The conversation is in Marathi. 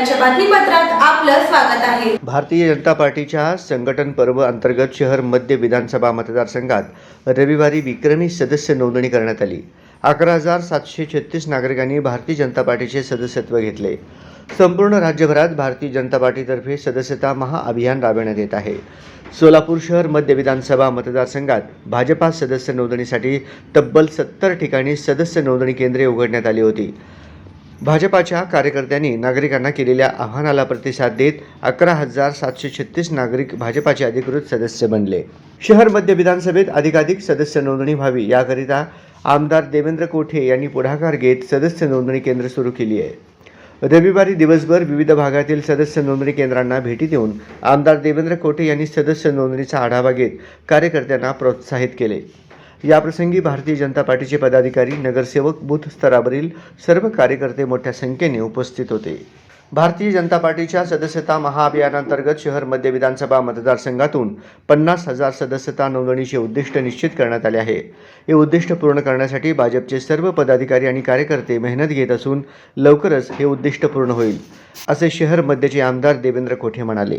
आपलं स्वागत आहे. भारतीय जनता पार्टीच्या संघटन पर्व अंतर्गत शहर मध्य विधानसभा मतदारसंघात रविवारी विक्रमी सदस्य नोंदणी करण्यात आली. अकरा हजार सातशे छत्तीस नागरिकांनी भारतीय जनता पार्टीचे सदस्यत्व घेतले. संपूर्ण राज्यभरात भारतीय जनता पार्टीतर्फे सदस्यता महाअभियान राबविण्यात येत आहे. सोलापूर शहर मध्य विधानसभा मतदारसंघात भाजपा सदस्य नोंदणीसाठी तब्बल सत्तर ठिकाणी सदस्य नोंदणी केंद्रे उघडण्यात आली होती. भाजपाच्या कार्यकर्त्यांनी नागरिकांना केलेल्या आव्हानाला प्रतिसाद देत अकरा हजार सातशे छत्तीस नागरिक भाजपाचे अधिकृत सदस्य बनले. शहर मध्य विधानसभेत अधिकाधिक सदस्य नोंदणी व्हावी याकरिता आमदार देवेंद्र कोठे यांनी पुढाकार घेत सदस्य नोंदणी केंद्र सुरू केली आहे. रविवारी दिवसभर विविध भागातील सदस्य नोंदणी केंद्रांना भेटी देऊन आमदार देवेंद्र कोठे यांनी सदस्य नोंदणीचा आढावा घेत कार्यकर्त्यांना प्रोत्साहित केले. याप्रसंगी भारतीय जनता पार्टीचे पदाधिकारी नगरसेवक बूथ स्तरावरील सर्व कार्यकर्ते मोठ्या संख्येने उपस्थित होते. भारतीय जनता पार्टीच्या सदस्यता महाअभियानांतर्गत शहर मध्य विधानसभा मतदारसंघातून पन्नास हजार सदस्यता नोंदणीचे उद्दिष्ट निश्चित करण्यात आले आहे. हे उद्दिष्ट पूर्ण करण्यासाठी भाजपचे सर्व पदाधिकारी आणि कार्यकर्ते मेहनत घेत असून लवकरच हे उद्दिष्ट पूर्ण होईल असे शहर मध्यचे आमदार देवेंद्र कोठे म्हणाले.